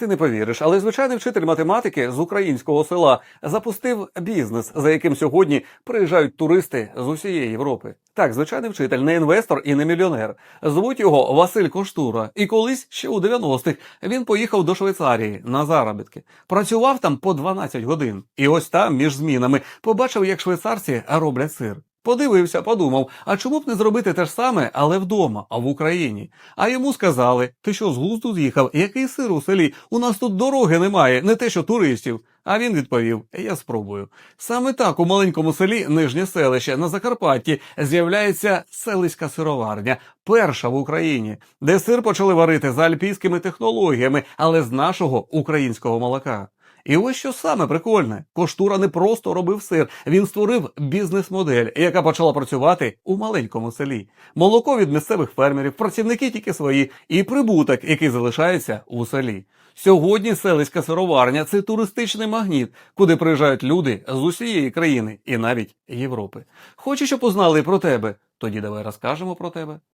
Ти не повіриш, але звичайний вчитель математики з українського села запустив бізнес, за яким сьогодні приїжджають туристи з усієї Європи. Так, звичайний вчитель, не інвестор і не мільйонер. Звуть його Василь Коштура. І колись ще у 90-х він поїхав до Швейцарії на заробітки. Працював там по 12 годин. І ось там, між змінами, побачив, як швейцарці роблять сир. Подивився, подумав, а чому б не зробити те ж саме, але вдома, а в Україні. А йому сказали: ти що з глузду з'їхав? Який сир у селі? У нас тут дороги немає, не те, що туристів. А він відповів: Я спробую. Саме так у маленькому селі Нижнє селище на Закарпатті з'являється селиська сироварня, перша в Україні, де сир почали варити за альпійськими технологіями, але з нашого українського молока. І ось що саме прикольне: Коштура не просто робив сир, він створив бізнес-модель, яка почала працювати у маленькому селі. Молоко від місцевих фермерів, працівники тільки свої, і прибуток, який залишається у селі. Сьогодні селиська сироварня це туристичний магніт, куди приїжджають люди з усієї країни і навіть Європи. Хочеш, щоб узнали про тебе? Тоді давай розкажемо про тебе.